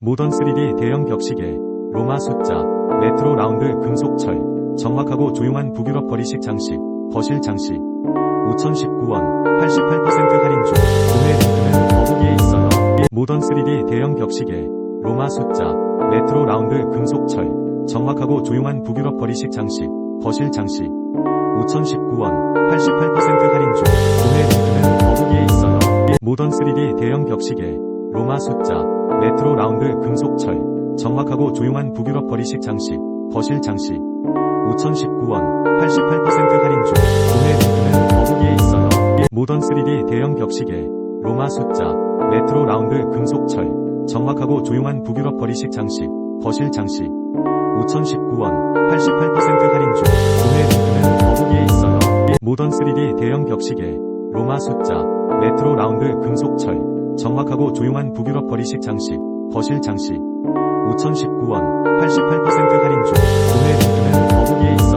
모던 3D 대형 벽시계, 로마 숫자, 레트로 라운드 금속철, 정확하고 조용한 북유럽 거리식 장식, 거실 장식. 5,019원, 88% 할인 중. 구매 링크는 더보기에 있어요. 모던 3D 대형 벽시계, 로마 숫자, 레트로 라운드 금속철, 정확하고 조용한 북유럽 거리식 장식, 거실 장식. 5,019원, 88% 할인 중. 구매 링크는 더보기에 있어요. 모던 3D 대형 벽시계, 로마 숫자, 레트로 라운드 금속철, 정확하고 조용한 북유럽 거리식 장식, 거실 장식. 5,019원, 88% 할인 중. 구매 링크는 더보기에 있어요. 모던 3D 대형 벽시계, 로마 숫자, 레트로 라운드 금속철, 정확하고 조용한 북유럽 거리식 장식, 거실 장식. 5,019원, 88% 할인 중. 구매 링크는 더보기에 있어요. 모던 3D 대형 벽시계, 로마 숫자, 레트로 라운드 금속철, 정확하고 조용한 북유럽 거리식 장식, 거실 장식. 5,019원, 88% 할인 중.